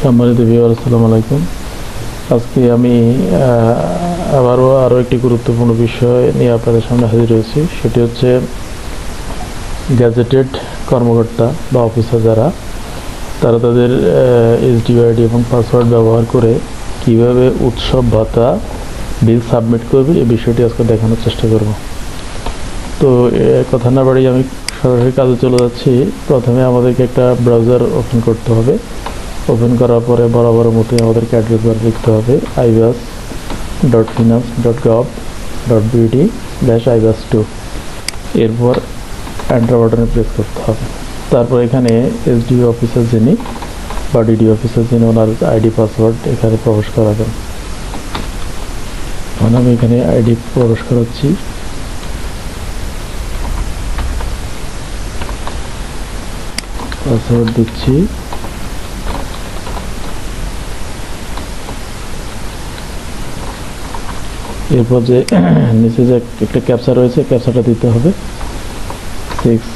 সম্মানিত ভিউয়ার আসসালামু আলাইকুম। আজকে আমি আবারও আরও একটি গুরুত্বপূর্ণ বিষয় নিয়ে আপনাদের সামনে হাজির হয়েছি। সেটি হচ্ছে গ্যাজেটেড কর্মকর্তা বা অফিসার যারা, তারা তাদের এসডিআইডি এবং পাসওয়ার্ড ব্যবহার করে কীভাবে উৎসব ভাতা বিল সাবমিট করবে এই বিষয়টি আজকে দেখানোর চেষ্টা করব। তো কথা না বাড়িয়ে আমি সরাসরি কাজে চলে যাচ্ছি। প্রথমে আমাদেরকে একটা ব্রাউজার ওপেন করতে হবে। ওপেন করার পরে বরাবর মতোই আমাদেরকে অ্যাড্রেস বার লিখতে হবে iBAS dot finance dot gov dot BD dash iBAS two এরপর এন্টার বাটনে প্রেস করতে হবে। তারপর এখানে এসডি অফিসার যিনি বা ডিডি অফিসার যিনি, ওনার আইডি পাসওয়ার্ড এখানে প্রবেশ করাবেন। এখন আমি এখানে আইডি প্রবেশ করাচ্ছি। পাসওয়ার্ড দিচ্ছি। এরপর যে, নিচে যে একটা ক্যাপচা রয়েছে ক্যাপচাটা দিতে হবে। সিক্স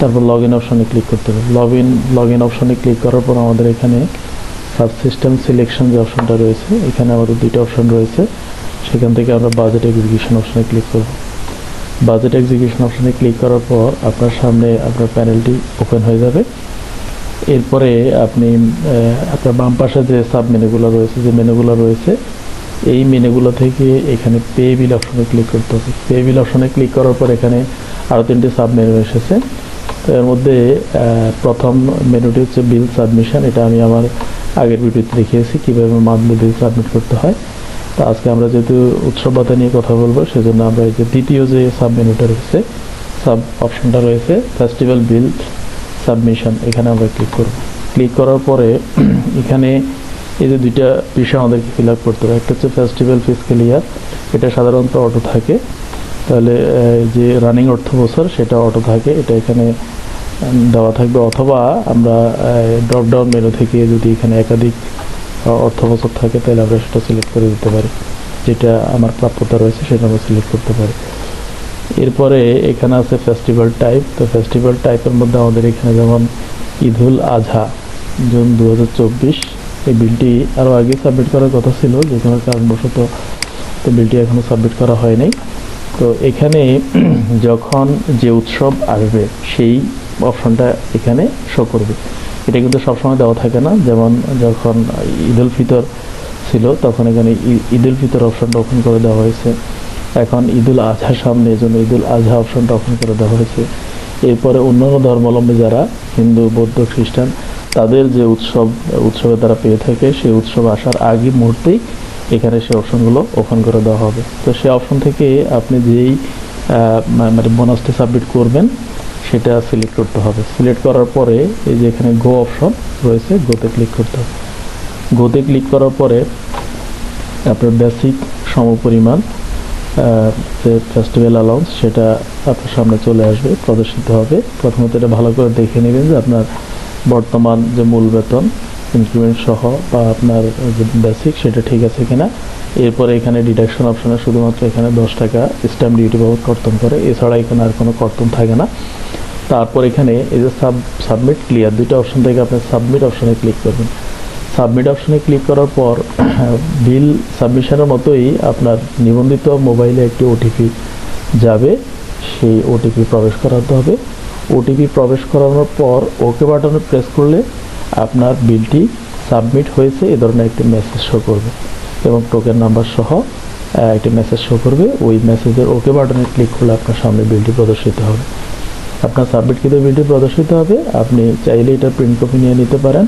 তারপর লগ ইন অপশনে ক্লিক করতে হবে। লগ ইন লগ ইন অপশনে ক্লিক করার পর আমাদের এখানে সাব সিস্টেম সিলেকশন যে অপশনটা রয়েছে, এখানে আমাদের দুইটা অপশন রয়েছে। সেখান থেকে আমরা বাজেট এক্সিকিউশন অপশনে ক্লিক করব। বাজেট এক্সিকিউশন অপশনে ক্লিক করার পর আপনার সামনে আপনার প্যানেলটি ওপেন হয়ে যাবে। এরপরে আপনি আপনার বাম পাশে যে সাব মেনুগুলো রয়েছে, যে মেনুগুলো রয়েছে, এই মেনুগুলো থেকে এখানে পে বিল অপশনে ক্লিক করতে হবে। পে বিল অপশনে ক্লিক করার পর এখানে আরও তিনটি সাব মেনু এসেছে। তো এর মধ্যে প্রথম মেনুটি হচ্ছে বিল সাবমিশন। এটা আমি আমার আগের ভিডিওতে দেখিয়েছি, কীভাবে মান্থলি বিল সাবমিট করতে হয়। তো আজকে আমরা যেহেতু উৎসব ভাতা নিয়ে কথা বলব, সেজন্য আমরা এই যে দ্বিতীয় যে সাব মেনুটা রয়েছে, সাব অপশনটা রয়েছে, ফেস্টিভ্যাল বিল সাবমিশন, এখানে আমরা ক্লিক করব। ক্লিক করার পরে এখানে এই যে দুইটা বিষয় আমাদেরকে ফিল আপ করতে হবে। একটা হচ্ছে ফেস্টিভ্যাল ফিজিক্যাল ইয়ার এটা সাধারণত অটো থাকে। তাহলে যে রানিং অর্থ বছর, সেটা অটো থাকে। এটা এখানে দেওয়া থাকবে। অথবা আমরা ড্রপডাউন মেনু থেকে যদি এখানে একাধিক অর্থ বছর থাকে, তাহলে আমরা সেটা সিলেক্ট করে দিতে পারি। যেটা আমার প্রাপ্যতা রয়েছে, সেটা আমরা সিলেক্ট করতে পারি। এরপরে এখানে আছে ফেস্টিভ্যাল টাইপ তো ফেস্টিভ্যাল টাইপের মধ্যে আমাদের এখানে যেমন ঈদুল আজহা, জুন দু হাজার চব্বিশ, এই বিলটি আরও আগে সাবমিট করার কথা ছিল, যে কোনো কারণবশত তো বিলটি এখনও সাবমিট করা হয় নাই তো এখানে যখন যে উৎসব আসবে, সেই অপশনটা এখানে শো করবে। এটা কিন্তু সবসময় দেওয়া থাকে না, যেমন যখন ঈদুল ফিতর ছিল, তখন এখানে ঈদুল ফিতর অপশনটা ওপেন করে দেওয়া হয়েছে। এখন ঈদুল আজহার সামনে, এই জন্য ঈদুল আজহা অপশনটা ওপেন করে দেওয়া হয়েছে। এরপরে অন্যান্য ধর্মাবলম্বী যারা, হিন্দু, বৌদ্ধ, খ্রিস্টান, তাদের যে উৎসব উৎসবে তারা পেয়ে থাকে, সেই উৎসব আসার আগে মুহূর্তেই এখানে সেই অপশনগুলো ওপেন করে দেওয়া হবে। তো সেই অপশন থেকে আপনি যেই মানে বোনাসটি সাবমিট করবেন, সেটা সিলেক্ট করতে হবে। সিলেক্ট করার পরে এই যে এখানে গো অপশন রয়েছে গোতে ক্লিক করতে হবে। গোতে ক্লিক করার পরে আপনার বেসিক সমপরিমাণ যে ফেস্টিভ্যাল অ্যালাউন্স সেটা আপনার সামনে চলে আসবে, প্রদর্শিত হবে। প্রথমত এটা ভালো করে দেখে নেবেন যে আপনার বর্তমান যে মূল বেতন ইনক্রিমেন্ট সহ বা আপনার যে বেসিক সেটা ঠিক আছে কিনা। এরপরে এখানে ডিডাকশন অপশনে শুধুমাত্র এখানে দশ টাকা স্ট্যাম্প ডিউটি বাবদ কর্তন করে। এছাড়া এখানে আর কোনো কর্তন থাকে না। তারপর এখানে এই যে সাব সাবমিট ক্লিয়ার দুইটা অপশন থেকে আপনি সাবমিট অপশনে ক্লিক করবেন। সাবমিট অপশনে ক্লিক করার পর, বিল সাবমিশনের মতোই আপনার নিবন্ধিত মোবাইলে একটি ওটিপি যাবে। সেই ওটিপি প্রবেশ করাতে হবে। ওটিপি প্রবেশ করানোর পর ওকে বাটনে প্রেস করলে আপনার বিলটি সাবমিট হয়েছে, এ ধরনের একটি মেসেজ শো করবে এবং টোকেন নাম্বার সহ একটি মেসেজ শো করবে। ওই মেসেজের ওকে বাটনে ক্লিক করলে আপনার সামনে বিলটি প্রদর্শিত হবে। আপনার সাবমিটকৃত বিলটি প্রদর্শিত হবে। আপনি চাইলে এটা প্রিন্ট কপি নিয়ে নিতে পারেন।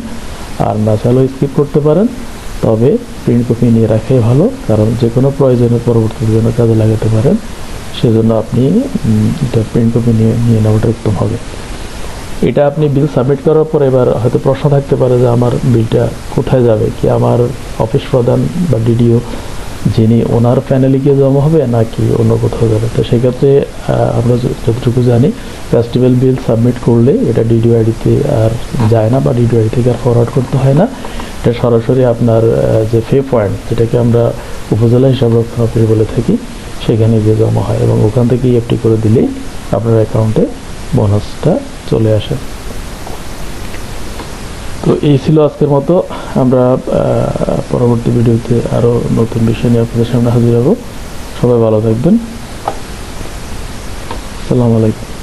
আর না চাইলেও স্কিপ করতে পারেন, তবে প্রিন্ট কপি নিয়ে রাখাই ভালো, কারণ যে কোনো প্রয়োজনে পরবর্তীতে জন্য কাজে লাগাতে পারেন, সেজন্য আপনি এটা প্রিন্ট কপি নিয়ে নিয়ে নেওয়াটা উত্তম হবে। এটা আপনি বিল সাবমিট করার পর এবার হয়তো প্রশ্ন থাকতে পারে যে আমার বিলটা কোথায় যাবে, কি আমার অফিস প্রধান বা ডিডিও যিনি ওনার প্যানেলে গিয়ে জমা হবে নাকি অন্য কোথাও যাবে? তো সেক্ষেত্রে আমরা যতটুকু জানি ফেস্টিভ্যাল বিল সাবমিট করলে এটা ডিডিও আইডিতে আর যায় না বা ডিডিও আইডি থেকে আর ফরওয়ার্ড করতে হয় না। এটা সরাসরি আপনার যে ফে পয়েন্ট যেটাকে আমরা উপজেলা হিসাব রক্ষণ অফিস বলে থাকি, সেখানে গিয়ে জমা হয় এবং ওখান থেকে ইএফটি করে দিলেই আপনার অ্যাকাউন্টে বোনাসটা চলে আসে। তো এই ছিল আজকের মতো। আমরা পরবর্তী ভিডিওতে আরও নতুন বিষয় নিয়ে আপনাদের সামনে হাজির হব। সবাই ভালো থাকবেন। আসসালামু আলাইকুম।